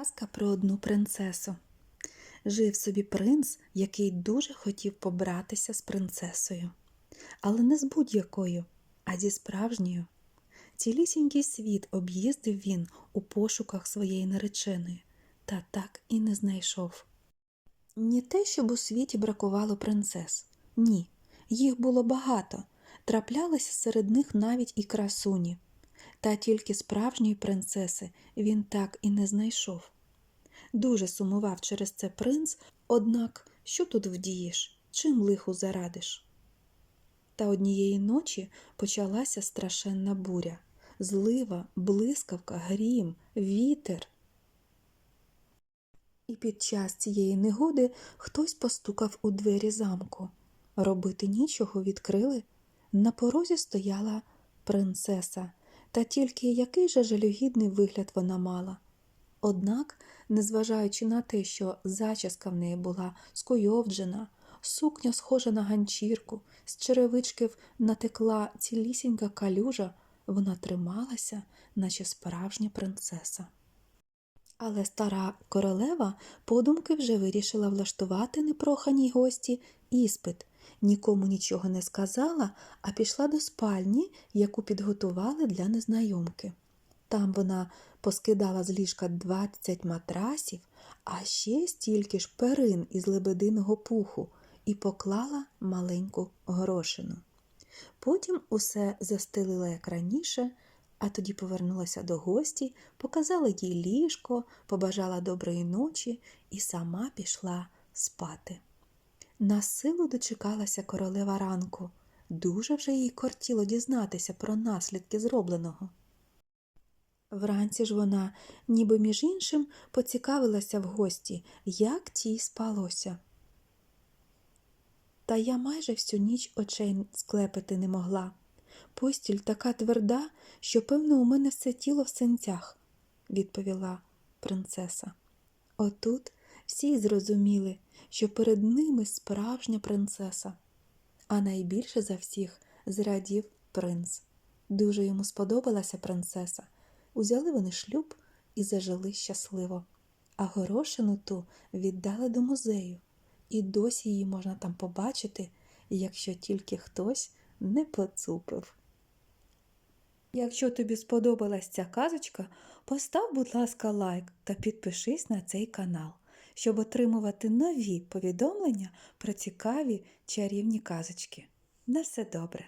Казка про одну принцесу. Жив собі принц, який дуже хотів побратися з принцесою. Але не з будь-якою, а зі справжньою. Цілісінький світ об'їздив він у пошуках своєї нареченої, та так і не знайшов. Не те, щоб у світі бракувало принцес. Ні, їх було багато, траплялися серед них навіть і красуні. Та тільки справжньої принцеси він так і не знайшов. Дуже сумував через це принц, однак що тут вдієш, чим лиху зарадиш? Та однієї ночі почалася страшенна буря, злива, блискавка, грім, вітер. І під час цієї негоди хтось постукав у двері замку. Робити нічого відкрили. На порозі стояла принцеса, та тільки який же жалюгідний вигляд вона мала. Однак, незважаючи на те, що зачіска в неї була скуйовджена, сукня схожа на ганчірку, з черевичків натекла цілісінька калюжа, вона трималася, наче справжня принцеса. Але стара королева подумки вже вирішила влаштувати непроханій гості іспит, нікому нічого не сказала, а пішла до спальні, яку підготували для незнайомки. Там вона поскидала з ліжка 20 матрасів, а ще стільки ж перин із лебединого пуху і поклала маленьку горошину. Потім усе застелила як раніше, а тоді повернулася до гості, показала їй ліжко, побажала доброї ночі і сама пішла спати. На силу дочекалася королева ранку. Дуже вже їй кортіло дізнатися про наслідки зробленого. Вранці ж вона, ніби між іншим, поцікавилася в гості, як тій спалося. Та я майже всю ніч очей склепити не могла. Постіль така тверда, що, певно, у мене все тіло в синцях, відповіла принцеса. Отут всі зрозуміли, що перед ними справжня принцеса, а найбільше за всіх зрадів принц. Дуже йому сподобалася принцеса. Узяли вони шлюб і зажили щасливо, а горошину ту віддали до музею, і досі її можна там побачити, якщо тільки хтось не поцупив. Якщо тобі сподобалась ця казочка, постав, будь ласка, лайк та підпишись на цей канал, щоб отримувати нові повідомлення про цікаві чарівні казочки. На все добре!